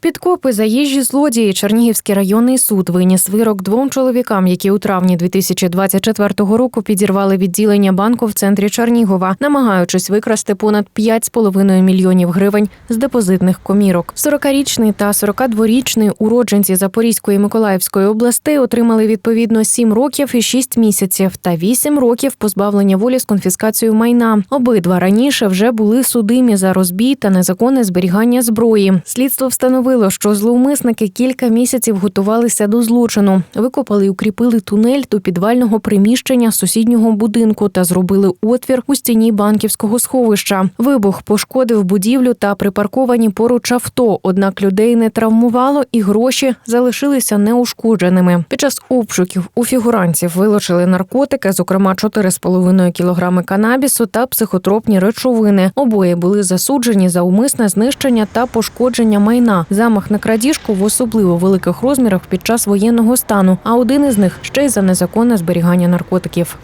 Підкопи заїжджі злодії Чернігівський районний суд виніс вирок двом чоловікам, які у травні 2024 року підірвали відділення банку в центрі Чернігова, намагаючись викрасти понад 5,5 мільйонів гривень з депозитних комірок. 40-річний та 42-річний уродженці Запорізької Миколаївської областей отримали відповідно 7 років і 6 місяців та 8 років позбавлення волі з конфіскацією майна. Обидва раніше вже були судимі за розбій та незаконне зберігання зброї. Слідство встановило, що зловмисники кілька місяців готувалися до злочину, викопали і укріпили тунель до підвального приміщення сусіднього будинку та зробили отвір у стіні банківського сховища. Вибух пошкодив будівлю та припарковані поруч авто. Однак людей не травмувало і гроші залишилися неушкодженими. Під час обшуків у фігурантів вилучили наркотики, зокрема 4,5 кілограми канабісу та психотропні речовини. Обоє були засуджені за умисне знищення та пошкодження майна. Замах на крадіжку в особливо великих розмірах під час воєнного стану. А один із них ще й за незаконне зберігання наркотиків.